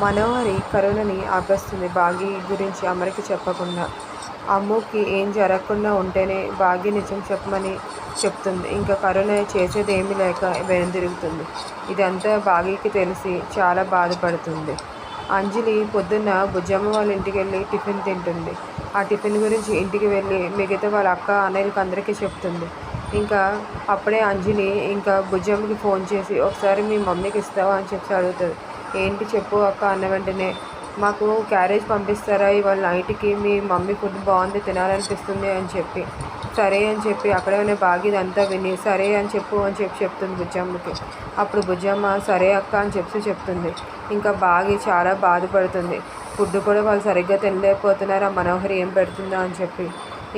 మనోహరి కరుణని ఆపేస్తుంది భాగి గురించి అమరికి చెప్పకుండా. అమ్ముకి ఏం జరగకుండా ఉంటేనే బాగి నిజం చెప్పమని చెప్తుంది. ఇంకా కరుణ చేసేదేమీ లేక వెనుదిరుగుతుంది. ఇదంతా భాగికి తెలిసి చాలా బాధపడుతుంది. అంజలి పొద్దున్న బుజ్జమ్మ వాళ్ళ ఇంటికెళ్ళి టిఫిన్ తింటుంది. ఆ టిఫిన్ గురించి ఇంటికి వెళ్ళి మిగతా వాళ్ళ అక్క, అన్నయ్యలకి అందరికీ చెప్తుంది. ఇంకా అప్పుడే అంజలి ఇంకా బుజ్జమ్మకి ఫోన్ చేసి ఒకసారి మీ మమ్మీకి ఇస్తావా అని చెప్పి అడుగుతుంది. ఏంటి చెప్పు అక్క అన్న వెంటనే మాకు క్యారేజ్ పంపిస్తారా? ఇవాళ నైట్కి మీ మమ్మీ ఫుడ్ బాగుంది తినాలనిపిస్తుంది అని చెప్పి. సరే అని చెప్పి అక్కడే ఉన్న బాగా ఇదంతా విని సరే అని చెప్పు అని చెప్పి చెప్తుంది బుజ్జమ్మకి. అప్పుడు బుజ్జమ్మ సరే అక్క అని చెప్పి చెప్తుంది. ఇంకా బాగి చాలా బాధపడుతుంది. ఫుడ్ కూడా వాళ్ళు సరిగ్గా తినలేకపోతున్నారు? ఆ మనోహరి ఏం పెడుతుందా అని చెప్పి.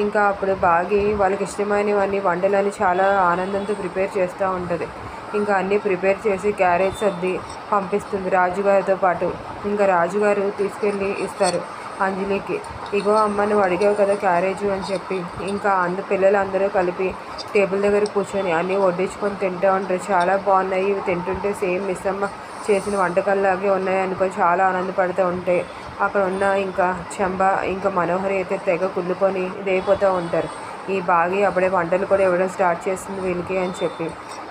ఇంకా అప్పుడు బాగి వాళ్ళకి ఇష్టమైనవన్నీ వంటలని చాలా ఆనందంతో ప్రిపేర్ చేస్తూ ఉంటుంది. ఇంకా అన్నీ ప్రిపేర్ చేసి క్యారేజ్ సర్ది పంపిస్తుంది రాజుగారితో పాటు. ఇంకా రాజుగారు తీసుకెళ్ళి ఇస్తారు అంజలికి. ఇగో అమ్మ నువ్వు అడిగావు కదా క్యారేజు అని చెప్పి. ఇంకా అందు పిల్లలందరూ కలిపి టేబుల్ దగ్గర కూర్చొని అన్నీ వడ్డించుకొని తింటూ ఉంటారు. చాలా బాగున్నాయి. ఇవి తింటుంటే సేమ్ మిస్సమ్మ చేసిన వంటకాల్లాగే ఉన్నాయి అనుకొని చాలా ఆనందపడుతూ ఉంటాయి అక్కడ ఉన్న ఇంకా చెంబ ఇంకా మనోహరి అయితే తెగ కుళ్ళుకొని ఇదైపోతూ ఉంటారు. ఈ బాగి అప్పుడే వంటలు కూడా ఇవ్వడం స్టార్ట్ చేస్తుంది వీళ్ళకి అని చెప్పి.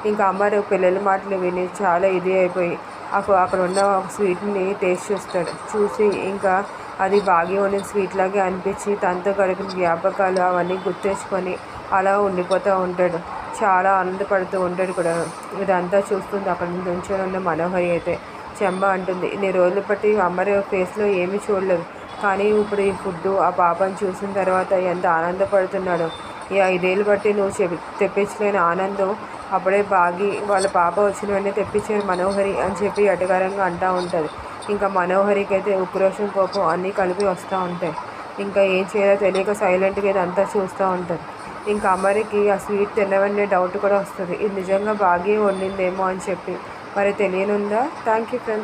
ఇంకా అమ్మారు పిల్లల మాటలు విని చాలా ఇది అయిపోయి అప్పుడు అక్కడ ఉన్న ఒక స్వీట్ని టేస్ట్ చేస్తాడు. చూసి ఇంకా అది బాగా ఉన్న స్వీట్ లాగే అనిపించి తనతో గడిపిన జ్ఞాపకాలు అవన్నీ గుర్తెచ్చుకొని అలా ఉండిపోతూ ఉంటాడు. చాలా ఆనందపడుతూ ఉంటాడు కూడా. ఇదంతా చూస్తుంది అక్కడ నుంచి ఉన్న మనోహరి అయితే చెంబ అంటుంది. ఇన్ని రోజుల బట్టి అమ్మరి ఫేస్లో ఏమీ చూడలేదు. కానీ ఇప్పుడు ఈ ఫుడ్ ఆ పాపని చూసిన తర్వాత ఎంత ఆనందపడుతున్నాడో. ఈ ఐదేళ్ళు బట్టి నువ్వు చెప్ తెప్పించలేని ఆనందం. అప్పుడే బాగి వాళ్ళ పాప వచ్చిన వెంటనే తెప్పించారు మనోహరి అని చెప్పి అటగారంగా అంటూ ఉంటుంది. ఇంకా మనోహరికి అయితే ఉక్రోషం కోపం అన్నీ కలిపి వస్తూ ఉంటాయి. ఇంకా ఏం చేయాలో తెలియక సైలెంట్గా ఇదంతా చూస్తూ ఉంటుంది. ఇంకా అమ్మరికి ఆ స్వీట్ తినవనే డౌట్ కూడా వస్తుంది. ఇది నిజంగా బాగా వండిందేమో అని చెప్పి మరి తెలియనుందా థ్యాంక్ యూ ఫ్రెండ్స్